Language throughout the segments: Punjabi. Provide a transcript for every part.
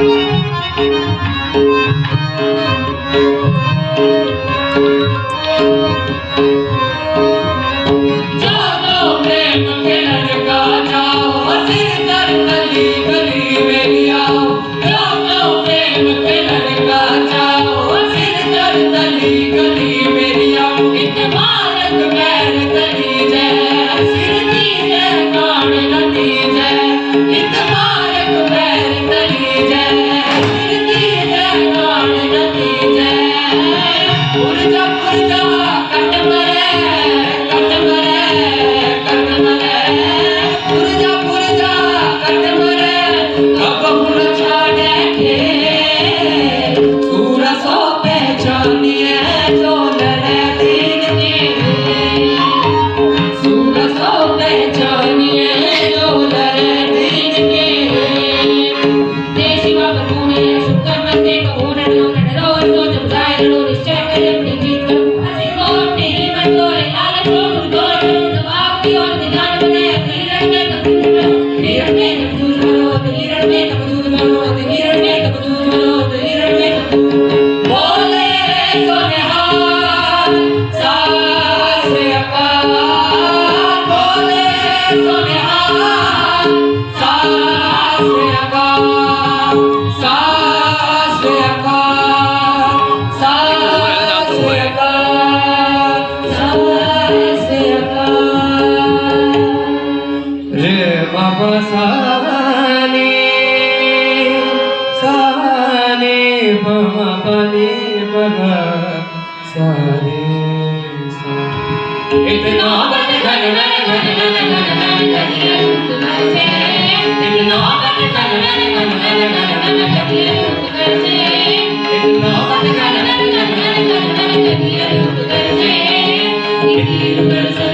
Thank you. Jesus.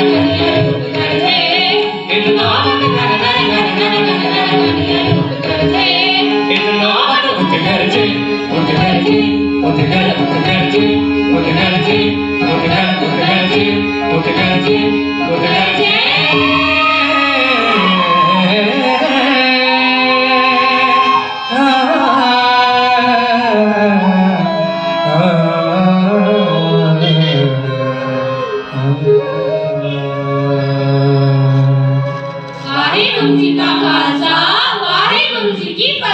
Thank you. Waheguru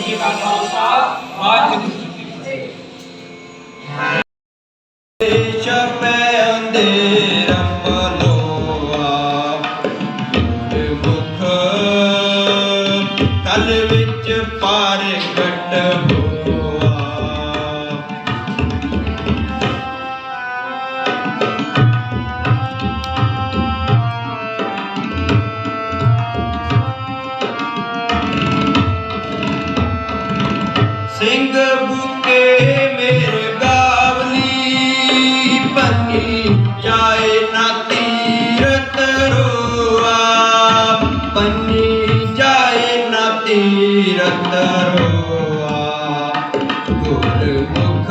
Waheguru ji ਕਾ ਖਾਲਸਾ ਵਾਹਿਗੁਰੂ ਜੀ ਕੀ ਫਤਿਹ। ਛਪੈ ਅੰਧੇਰ ਜਾਏ ਨਾ ਤੀਰਤ ਰੋਆ ਗੁਰਮੁਖ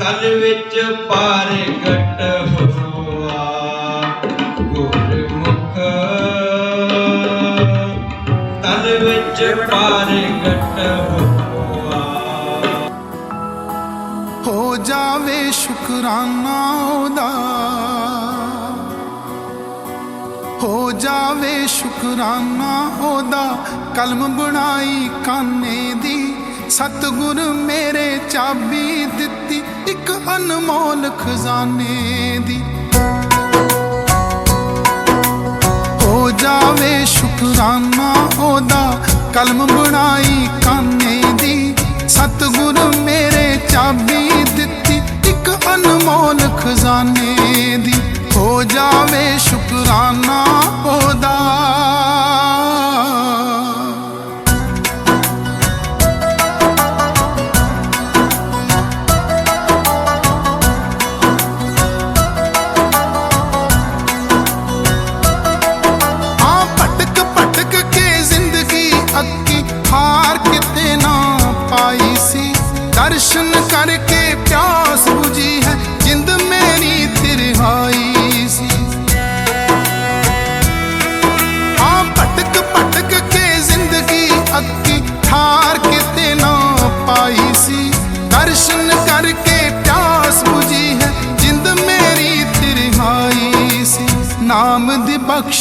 ਕਲ ਵਿੱਚ ਪਾਰ ਘਟ ਹੋਆ ਗੁਰਮੁਖ ਤਨ ਵਿੱਚ ਪਾਰ ਗਟ ਹੋਆ। ਹੋ ਜਾਵੇ ਸ਼ੁਕਰਾਨਾ ਜਾਵੇ ਸ਼ੁਕਰਾਨਾ ਉਹਦਾ ਕਲਮ ਬਣਾਈ ਕਾਨੇ ਦੀ। ਸਤਿਗੁਰ ਮੇਰੇ ਚਾਬੀ ਦਿੱਤੀ, ਇੱਕ ਅਨਮੋਲ ਖਜ਼ਾਨੇ ਦੀ।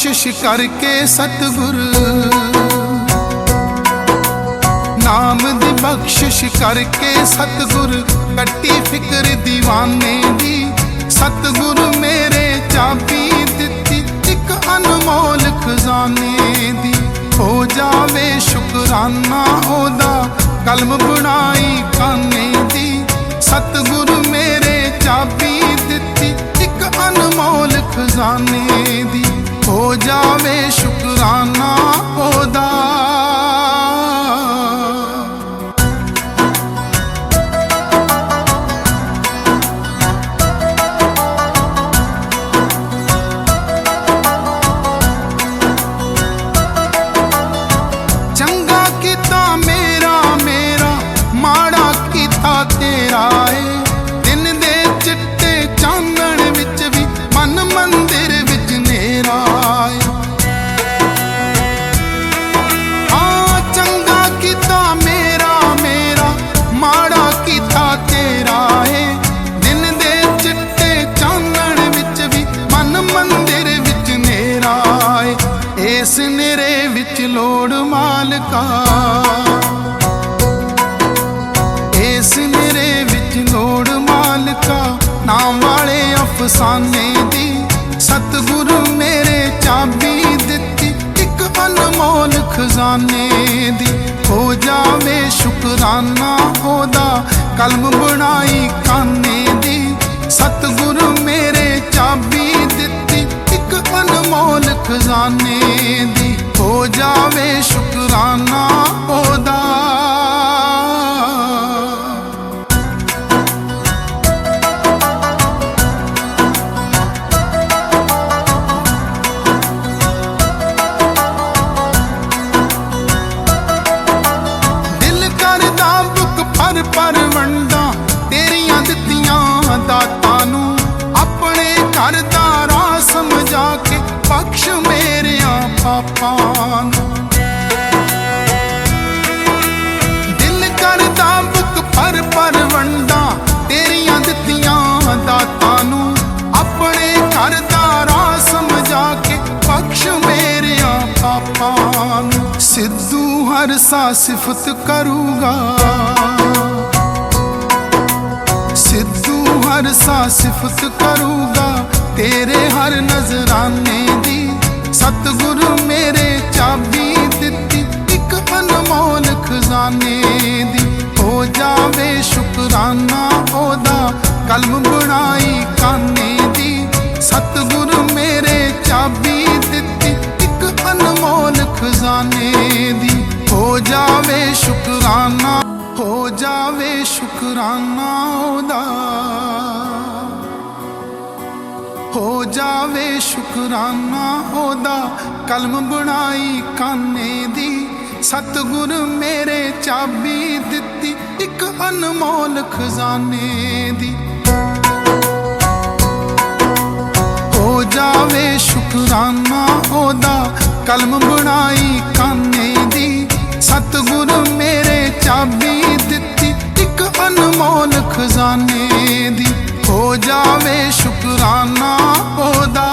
ਬਖਸ਼ਿਸ਼ ਕਰਕੇ ਸਤਿਗੁਰ। ਨਾਮ ਦੀ ਬਖਸ਼ਿਸ਼ ਕਰਕੇ ਸਤਿਗੁਰ, ਕੱਟੀ ਫਿਕਰ دیਵਾਨੇ ਦੀ। ਸਤਿਗੁਰ ਮੇਰੇ ਚਾਬੀ ਦਿੱਤੀ, ਇੱਕ ਅਨਮੋਲ ਖਜ਼ਾਨੇ ਦੀ। ਹੋ ਜਾਵੇ ਸ਼ੁਕਰਾਨਾ ਉਹਦਾ, ਕਲਮ ਅਫਸਾਨੇ ਦੀ। ਸਤਿਗੁਰੂ ਮੇਰੇ ਚਾਬੀ ਦਿੱਤੀ। ਇੱਕ ਅਨਮੋਲ ਖਜ਼ਾਨੇ ਦੀ। ਹੋ ਜਾਵੇ ਸ਼ੁਕਰਾਨਾ ਉਹਦਾ। ਕਲਮ ਬਣਾਈ ਕਾਨੇ ਦੀ। ਸਤਿਗੁਰੂ ਮੇਰੇ ਚਾਬੀ ਦਿੱਤੀ। ਇੱਕ ਅਨਮੋਲ ਖਜ਼ਾਨੇ ਹਰ ਸਿਫਤ ਕਰੂਗਾ। ਸਿੱਧੂ ਹਰ ਸਾ ਸਿਫਤ ਕਰੂਗਾ। ਤੇਰੇ ਹਰ ਨਜ਼ਰਾਨੇ ਦੀ ਸਤਿਗੁਰੂ ਮੇਰੇ ਚਾਬੀ ਦਿੱਤੀ। ਇੱਕ ਅਨਮੋਲ ਖਜ਼ਾਨੇ ਦੀ ਹੋ ਜਾਵੇ ਸ਼ੁਕਰਾਨਾ ਉਹਦਾ। ਕਲਮ ਬਣਾਈ ਕਾਨੇ ਦੀ ਸਤਿਗੁਰੂ ਮੇਰੇ ਚਾਬੀ ਦਿੱਤੀ। ਇੱਕ ਅਨਮੋਲ ਖਜ਼ਾਨੇ ਦੀ ਹੋ ਜਾਵੇ ਸ਼ੁਕਰਾਨਾ, ਹੋ ਜਾਵੇ ਸ਼ੁਕਰਾਨਾ ਉਹਦਾ। ਹੋ ਜਾਵੇ ਸ਼ੁਕਰਾਨਾ ਉਹਦਾ, ਕਲਮ ਬਣਾਈ ਕਾਨੇ ਦੀ। ਸਤਿਗੁਰ ਮੇਰੇ ਚਾਬੀ ਦਿੱਤੀ, ਇੱਕ ਅਨਮੋਲ ਖਜ਼ਾਨੇ ਦੀ। ਹੋ ਜਾਵੇ ਸ਼ੁਕਰਾਨਾ ਉਹਦਾ, ਕਲਮ ਬਣਾਈ ਕਾਨੇ ਸਤਿਗੁਰ ਮੇਰੇ ਚਾਬੀ ਦਿੱਤੀ ਇੱਕ ਅਨਮੋਲ ਖਜ਼ਾਨੇ ਦੀ। ਹੋ ਜਾਵੇ ਸ਼ੁਕਰਾਨਾ ਉਹਦਾ।